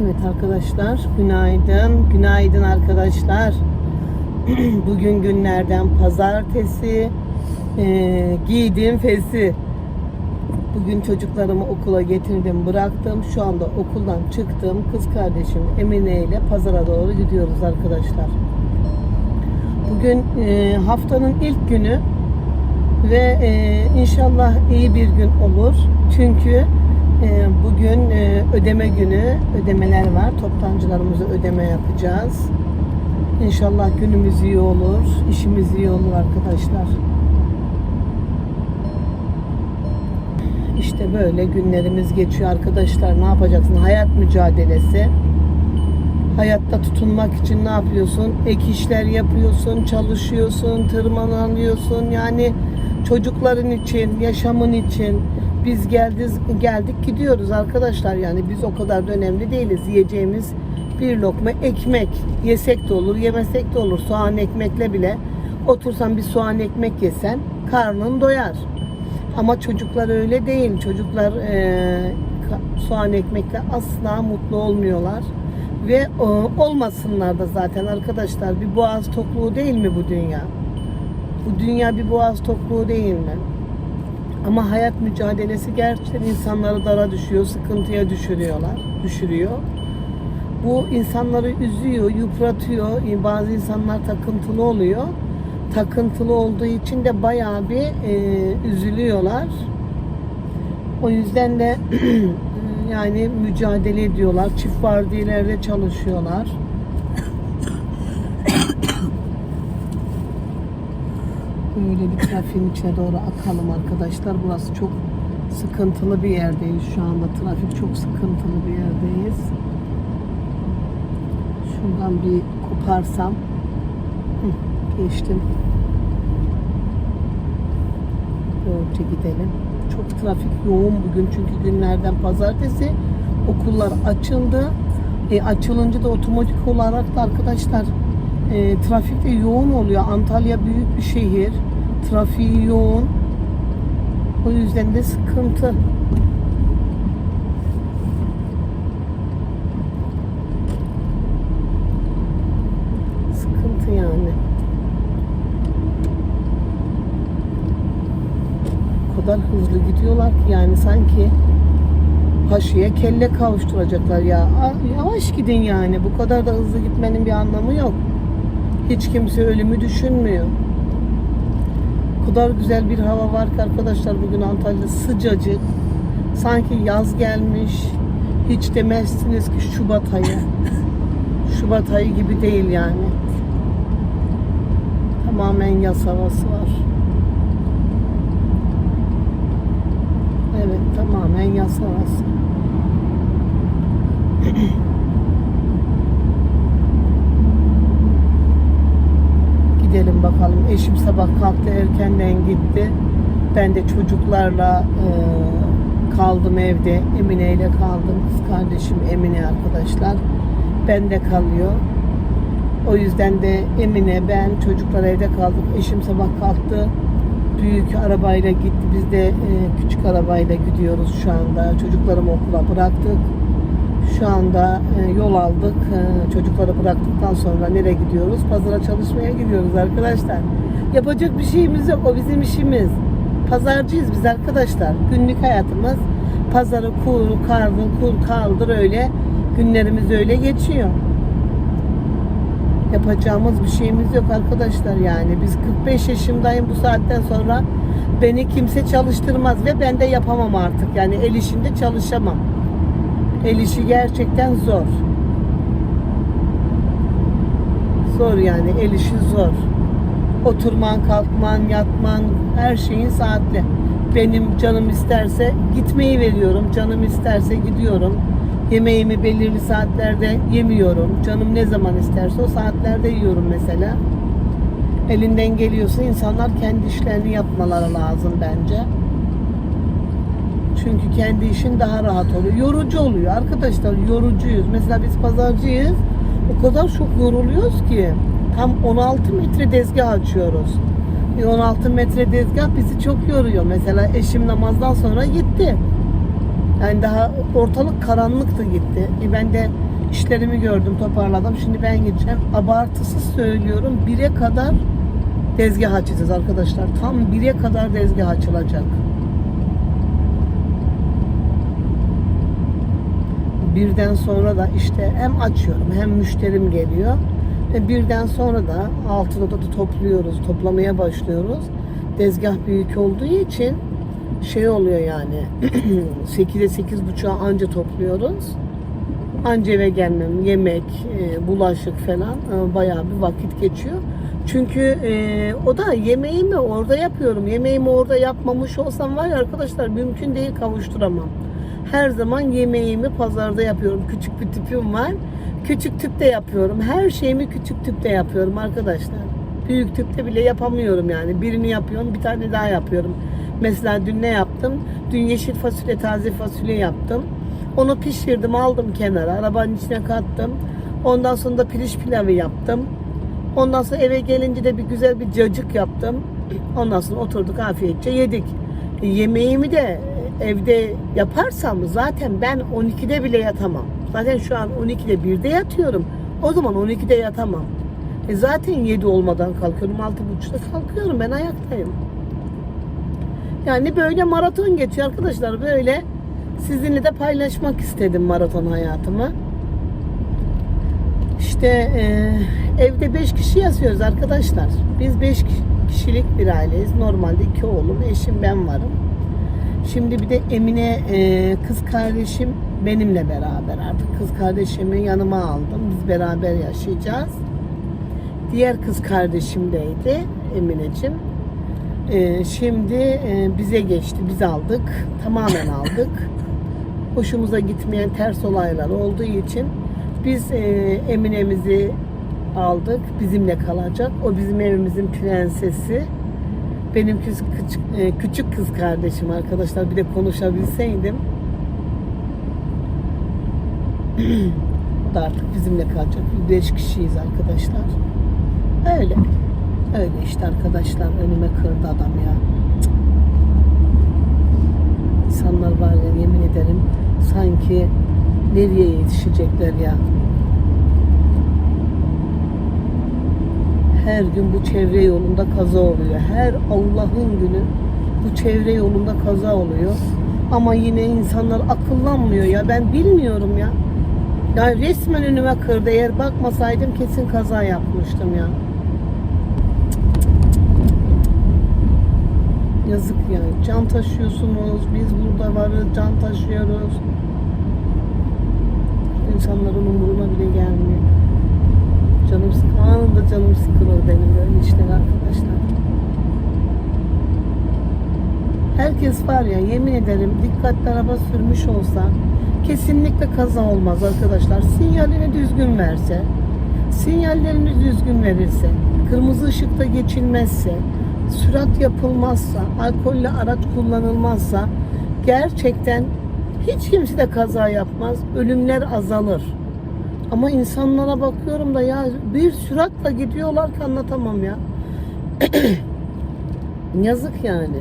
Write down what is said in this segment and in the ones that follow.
Evet arkadaşlar, günaydın. Günaydın arkadaşlar. Bugün günlerden pazartesi. Ee, giydim fesi. Bugün çocuklarımı okula getirdim, bıraktım. Şu anda okuldan çıktım. Kız kardeşim Emine ile pazara doğru gidiyoruz arkadaşlar. Bugün e, haftanın ilk günü ve e, inşallah iyi bir gün olur. Çünkü e, bugün e, ödeme günü, ödemeler var. Toptancılarımıza ödeme yapacağız. İnşallah günümüz iyi olur, işimiz iyi olur arkadaşlar. İşte böyle günlerimiz geçiyor arkadaşlar. Ne yapacaksın? Hayat mücadelesi. Hayatta tutunmak için ne yapıyorsun? Ek işler yapıyorsun, çalışıyorsun, tırmanıyorsun. Yani çocukların için, yaşamın için biz geldik, geldik gidiyoruz arkadaşlar. Yani biz o kadar da önemli değiliz. Yiyeceğimiz bir lokma ekmek. Yesek de olur, yemesek de olur. Soğan ekmekle bile otursan bir soğan ekmek yesen karnın doyar. Ama çocuklar öyle değil. Çocuklar ka- soğan ekmekle asla mutlu olmuyorlar. Ve e, olmasınlar da zaten arkadaşlar. Bir boğaz tokluğu değil mi bu dünya? Bu dünya bir boğaz tokluğu değil mi? Ama hayat mücadelesi gerçekten insanları dara düşüyor, sıkıntıya düşürüyorlar, düşürüyor. Bu insanları üzüyor, yıpratıyor. Bazı insanlar takıntılı oluyor. Takıntılı olduğu için de bayağı bir e, üzülüyorlar. O yüzden de yani mücadele ediyorlar. Çift vardiyelerde çalışıyorlar. Böyle bir trafiğin içine doğru akalım arkadaşlar. Burası çok sıkıntılı bir yerdeyiz şu anda. Trafik çok sıkıntılı bir yerdeyiz. Şuradan bir koparsam. Geçtim. Böylece gidelim. Çok trafik yoğun bugün çünkü günlerden pazartesi okullar açıldı. E, açılınca da otomatik olarak da arkadaşlar e, trafik de yoğun oluyor. Antalya büyük bir şehir. Trafiği yoğun. O yüzden de sıkıntı. Sıkıntı yani. O kadar hızlı gidiyorlar ki yani sanki paşaya kelle kavuşturacaklar ya. Yavaş gidin yani. Bu kadar da hızlı gitmenin bir anlamı yok. Hiç kimse ölümü düşünmüyor. O kadar güzel bir hava var ki arkadaşlar bugün Antalya sıcacık. Sanki yaz gelmiş. Hiç demezsiniz ki Şubat ayı. Şubat ayı gibi değil yani. Tamamen yaz havası var. Evet tamamen yaz havası. Bakalım. Eşim sabah kalktı erkenden gitti. Ben de çocuklarla e, kaldım evde. Emine ile kaldım. Kız kardeşim Emine arkadaşlar. Ben de kalıyor. O yüzden de Emine, ben, çocuklar evde kaldık. Eşim sabah kalktı. Büyük arabayla gitti. Biz de e, küçük arabayla gidiyoruz şu anda. Çocuklarımı okula bıraktık. Şu anda e, yol aldık. E, çocukları bıraktıktan sonra nereye gidiyoruz? Pazara çalışmaya gidiyoruz arkadaşlar. Yapacak bir şeyimiz yok. O bizim işimiz. Pazarcıyız biz arkadaşlar. Günlük hayatımız pazarı kur, kardır, kur, kaldır öyle. Günlerimiz öyle geçiyor. Yapacağımız bir şeyimiz yok arkadaşlar yani. Biz 45 yaşındayım bu saatten sonra beni kimse çalıştırmaz ve ben de yapamam artık. Yani el işinde çalışamam. El işi gerçekten zor. Zor yani el işi zor. Oturman, kalkman, yatman her şeyin saatli. Benim canım isterse gitmeyi veriyorum. Canım isterse gidiyorum. Yemeğimi belirli saatlerde yemiyorum. Canım ne zaman isterse o saatlerde yiyorum mesela. Elinden geliyorsa insanlar kendi işlerini yapmaları lazım bence. Çünkü kendi işin daha rahat oluyor. Yorucu oluyor arkadaşlar. Yorucuyuz. Mesela biz pazarcıyız. O kadar çok yoruluyoruz ki. Tam 16 metre tezgah açıyoruz. E 16 metre tezgah bizi çok yoruyor. Mesela eşim namazdan sonra gitti. Yani daha ortalık karanlıktı gitti. E ben de İşlerimi gördüm, toparladım. Şimdi ben gideceğim. Abartısız söylüyorum. 1'e kadar tezgah açacağız arkadaşlar. Tam 1'e kadar tezgah açılacak. Birden sonra da işte hem açıyorum hem müşterim geliyor. Ve birden sonra da altını da topluyoruz, toplamaya başlıyoruz. Tezgah büyük olduğu için şey oluyor yani 8'e 8.30'a anca topluyoruz. Anca eve gelmem, yemek, e, bulaşık falan e, bayağı bir vakit geçiyor. Çünkü e, o da yemeğimi orada yapıyorum. Yemeğimi orada yapmamış olsam var ya arkadaşlar mümkün değil kavuşturamam. Her zaman yemeğimi pazarda yapıyorum. Küçük bir tüpüm var. Küçük tüpte yapıyorum. Her şeyimi küçük tüpte yapıyorum arkadaşlar. Büyük tüpte bile yapamıyorum yani. Birini yapıyorum, bir tane daha yapıyorum. Mesela dün ne yaptım? Dün yeşil fasulye, taze fasulye yaptım. Onu pişirdim, aldım kenara. Arabanın içine kattım. Ondan sonra da pirinç pilavı yaptım. Ondan sonra eve gelince de bir güzel bir cacık yaptım. Ondan sonra oturduk afiyetçe yedik. E, yemeğimi de evde yaparsam zaten ben 12'de bile yatamam. Zaten şu an 12'de 1'de yatıyorum. O zaman 12'de yatamam. E zaten 7 olmadan kalkıyorum. 6.30'da kalkıyorum. Ben ayaktayım. Yani böyle maraton geçiyor arkadaşlar. Böyle sizinle de paylaşmak istedim maraton hayatımı. İşte e, evde 5 kişi yazıyoruz arkadaşlar. Biz 5 kişilik bir aileyiz. Normalde iki oğlum, eşim ben varım. Şimdi bir de Emine e, kız kardeşim benimle beraber artık kız kardeşimi yanıma aldım. Biz beraber yaşayacağız. Diğer kız kardeşimdeydi Emineciğim. E, şimdi e, bize geçti. Biz aldık. Tamamen aldık. Hoşumuza gitmeyen ters olaylar olduğu için biz e, Emine'mizi aldık. Bizimle kalacak. O bizim evimizin prensesi. Benim küçük, küçük, e, küçük kız kardeşim arkadaşlar. Bir de konuşabilseydim. o da artık bizimle kalacak. Biz Beş kişiyiz arkadaşlar. Öyle. Öyle işte arkadaşlar. Önüme kırdı adam ya. Cık. İnsanlar var ya yemin ederim sanki nereye yetişecekler ya. Her gün bu çevre yolunda kaza oluyor. Her Allah'ın günü bu çevre yolunda kaza oluyor. Ama yine insanlar akıllanmıyor ya. Ben bilmiyorum ya. Ya resmen önüme kırdı. Eğer bakmasaydım kesin kaza yapmıştım ya. Yazık ya. Can taşıyorsunuz. Biz burada varız. Can taşıyoruz. İnsanların umuruna bile gelmiyor. Canım sık anında canım sıkılır benim böyle işler arkadaşlar. Herkes var ya yemin ederim dikkatli araba sürmüş olsa kesinlikle kaza olmaz arkadaşlar. Sinyalini düzgün verse, sinyallerini düzgün verirse, kırmızı ışıkta geçilmezse, sürat yapılmazsa, alkolle araç kullanılmazsa gerçekten hiç kimse de kaza yapmaz. Ölümler azalır. Ama insanlara bakıyorum da ya bir süratla gidiyorlar ki anlatamam ya. Yazık yani.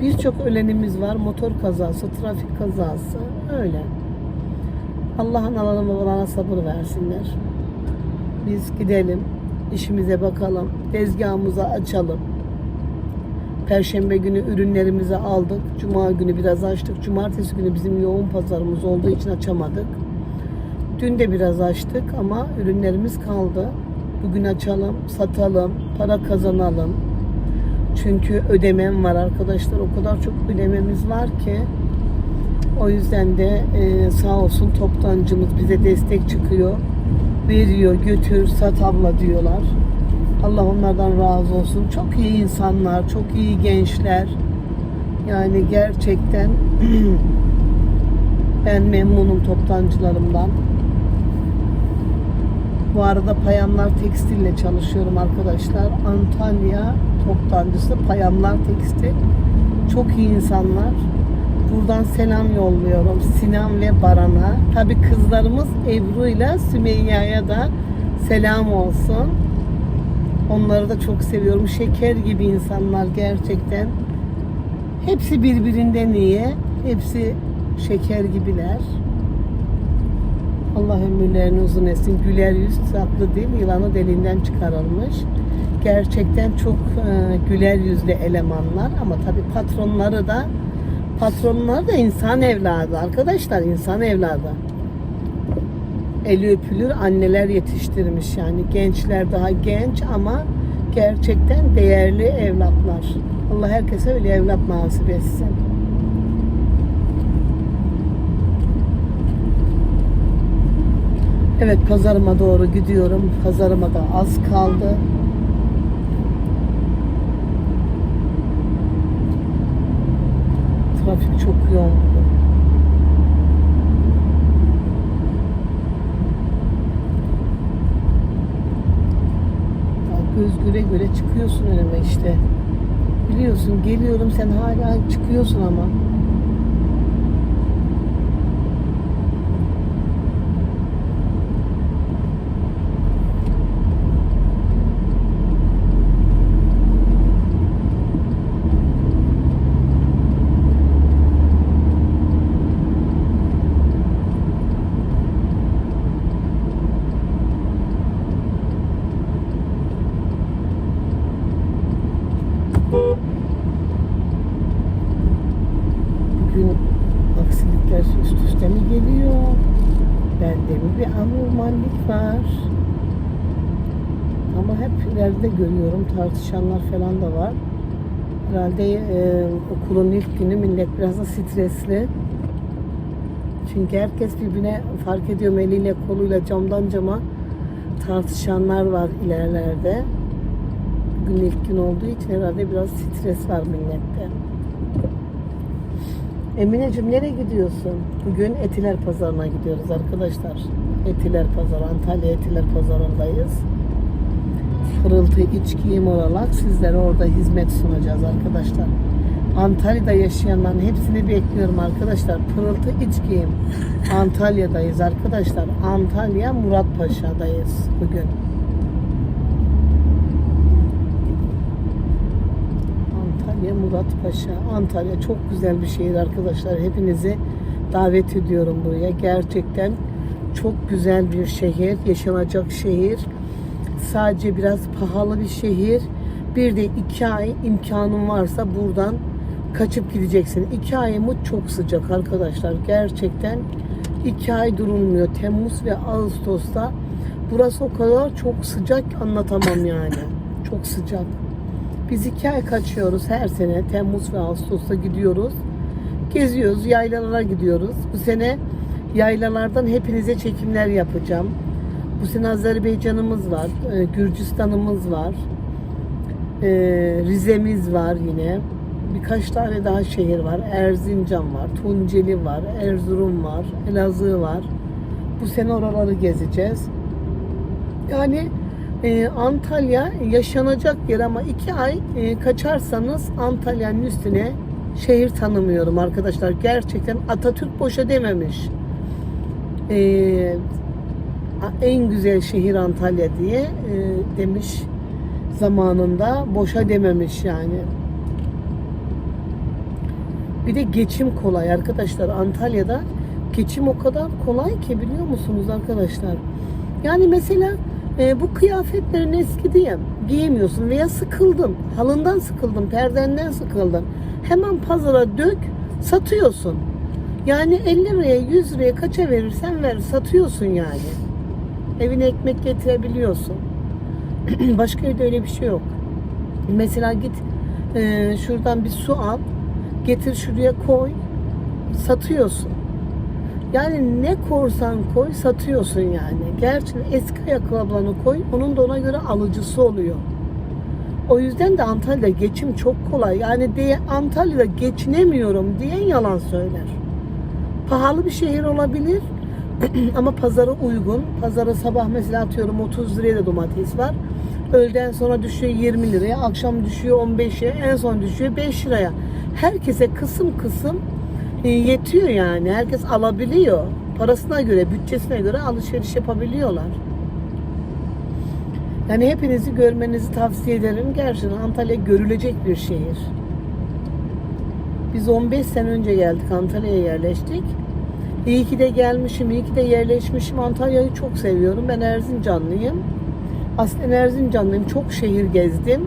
Birçok ölenimiz var. Motor kazası, trafik kazası. Öyle. Allah analarına babalarına sabır versinler. Biz gidelim. işimize bakalım. Tezgahımızı açalım. Perşembe günü ürünlerimizi aldık. Cuma günü biraz açtık. Cumartesi günü bizim yoğun pazarımız olduğu için açamadık. Dün de biraz açtık ama ürünlerimiz kaldı. Bugün açalım, satalım, para kazanalım. Çünkü ödemem var arkadaşlar. O kadar çok ödememiz var ki. O yüzden de e, sağ olsun toptancımız bize destek çıkıyor. Veriyor, götür, sat abla diyorlar. Allah onlardan razı olsun. Çok iyi insanlar, çok iyi gençler. Yani gerçekten ben memnunum toptancılarımdan. Bu arada Payamlar Tekstil'le çalışıyorum arkadaşlar. Antalya toptancısı Payamlar Tekstil. Çok iyi insanlar. Buradan selam yolluyorum Sinan ve Baran'a. Tabi kızlarımız Ebru ile Sümeyye'ye da selam olsun. Onları da çok seviyorum. Şeker gibi insanlar gerçekten. Hepsi birbirinden iyi. Hepsi şeker gibiler. Allah ömürlerini uzun etsin. Güler yüz, tatlı dil, yılanı deliğinden çıkarılmış. Gerçekten çok e, güler yüzlü elemanlar ama tabii patronları da patronlar da insan evladı arkadaşlar insan evladı. Eli öpülür anneler yetiştirmiş yani gençler daha genç ama gerçekten değerli evlatlar. Allah herkese öyle evlat nasip etsin. Evet pazarıma doğru gidiyorum. Pazarıma da az kaldı. Trafik çok yoğun. Göz göre göre çıkıyorsun önüme işte. Biliyorsun geliyorum sen hala çıkıyorsun ama. Bugün aksilikler üst üste mi geliyor? Bende mi bir anormallik var? Ama hep ileride görüyorum tartışanlar falan da var. Herhalde e, okulun ilk günü millet biraz da stresli. Çünkü herkes birbirine fark ediyor eliyle koluyla camdan cama tartışanlar var ilerlerde. Bugün ilk gün olduğu için herhalde biraz stres var millette. Emineciğim nereye gidiyorsun? Bugün Etiler Pazarı'na gidiyoruz arkadaşlar. Etiler Pazarı, Antalya Etiler Pazarı'ndayız. Pırıltı iç giyim olarak sizlere orada hizmet sunacağız arkadaşlar. Antalya'da yaşayanların hepsini bekliyorum arkadaşlar. Pırıltı iç giyim. Antalya'dayız arkadaşlar. Antalya Muratpaşa'dayız bugün. Antalya Muratpaşa. Antalya çok güzel bir şehir arkadaşlar. Hepinizi davet ediyorum buraya. Gerçekten çok güzel bir şehir, yaşanacak şehir. Sadece biraz pahalı bir şehir. Bir de iki ay imkanın varsa buradan kaçıp gideceksin. İki ay mı çok sıcak arkadaşlar. Gerçekten iki ay durulmuyor. Temmuz ve Ağustos'ta burası o kadar çok sıcak anlatamam yani. Çok sıcak. Biz iki ay kaçıyoruz her sene. Temmuz ve Ağustos'ta gidiyoruz. Geziyoruz, yaylalara gidiyoruz. Bu sene yaylalardan hepinize çekimler yapacağım. Bu sene Azerbaycan'ımız var, e, Gürcistan'ımız var, e, Rize'miz var yine. Birkaç tane daha şehir var. Erzincan var, Tunceli var, Erzurum var, Elazığ var. Bu sene oraları gezeceğiz. Yani e, Antalya yaşanacak yer ama iki ay e, kaçarsanız Antalya'nın üstüne şehir tanımıyorum arkadaşlar. Gerçekten Atatürk boşa dememiş. E, en güzel şehir Antalya diye e, demiş zamanında. Boşa dememiş yani. Bir de geçim kolay arkadaşlar. Antalya'da geçim o kadar kolay ki biliyor musunuz arkadaşlar? Yani mesela e, bu kıyafetlerin eski diye giyemiyorsun veya sıkıldın. Halından sıkıldın, perdenden sıkıldın. Hemen pazara dök, satıyorsun. Yani 50 liraya, 100 liraya kaça verirsen ver, satıyorsun yani. Evine ekmek getirebiliyorsun. Başka evde öyle bir şey yok. Mesela git e, şuradan bir su al, getir şuraya koy, satıyorsun. Yani ne korsan koy satıyorsun yani. Gerçekten eski ayakkabılarını koy onun da ona göre alıcısı oluyor. O yüzden de Antalya'da geçim çok kolay. Yani diye Antalya'da geçinemiyorum diyen yalan söyler. Pahalı bir şehir olabilir ama pazara uygun. Pazara sabah mesela atıyorum 30 liraya da domates var. Öğleden sonra düşüyor 20 liraya, akşam düşüyor 15'e, en son düşüyor 5 liraya. Herkese kısım kısım e, yetiyor yani. Herkes alabiliyor. Parasına göre, bütçesine göre alışveriş yapabiliyorlar. Yani hepinizi görmenizi tavsiye ederim. Gerçekten Antalya görülecek bir şehir. Biz 15 sene önce geldik Antalya'ya yerleştik. İyi ki de gelmişim, iyi ki de yerleşmişim. Antalya'yı çok seviyorum. Ben Erzincanlıyım. Aslında Erzincanlıyım. Çok şehir gezdim.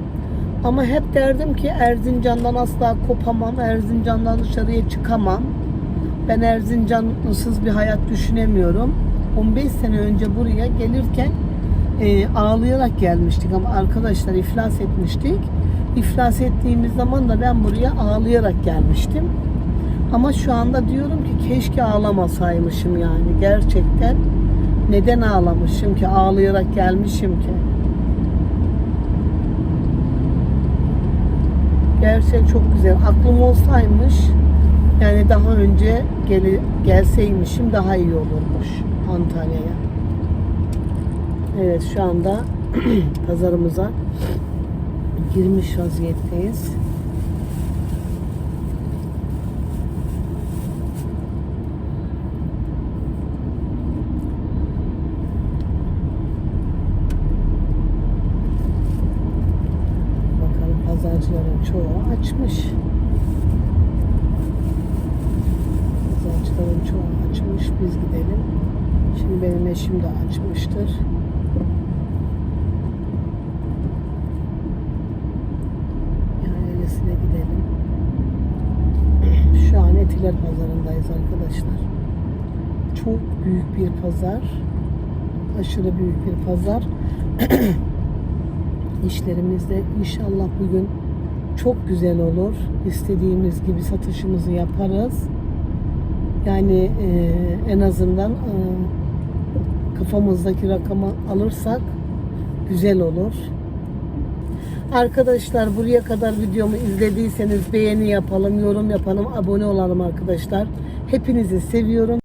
Ama hep derdim ki Erzincan'dan asla kopamam. Erzincan'dan dışarıya çıkamam. Ben Erzincan'sız bir hayat düşünemiyorum. 15 sene önce buraya gelirken e, ağlayarak gelmiştik ama arkadaşlar iflas etmiştik. İflas ettiğimiz zaman da ben buraya ağlayarak gelmiştim. Ama şu anda diyorum ki keşke ağlamasaymışım yani gerçekten. Neden ağlamışım ki? Ağlayarak gelmişim ki. Gerçekten çok güzel. Aklım olsaymış yani daha önce gel gelseymişim daha iyi olurmuş Antalya'ya. Evet şu anda pazarımıza girmiş vaziyetteyiz. Bakalım pazarcıların çoğu açmış. Pazarcıların çoğu açmış. Biz gidelim. Şimdi benim eşim de açmıştır. Ailesine gidelim. Şu an Etiler Pazarı'ndayız arkadaşlar. Çok büyük bir pazar. Aşırı büyük bir pazar. İşlerimizde inşallah bugün çok güzel olur. İstediğimiz gibi satışımızı yaparız. Yani e, en azından e, kafamızdaki rakamı alırsak güzel olur. Arkadaşlar buraya kadar videomu izlediyseniz beğeni yapalım, yorum yapalım, abone olalım arkadaşlar. Hepinizi seviyorum.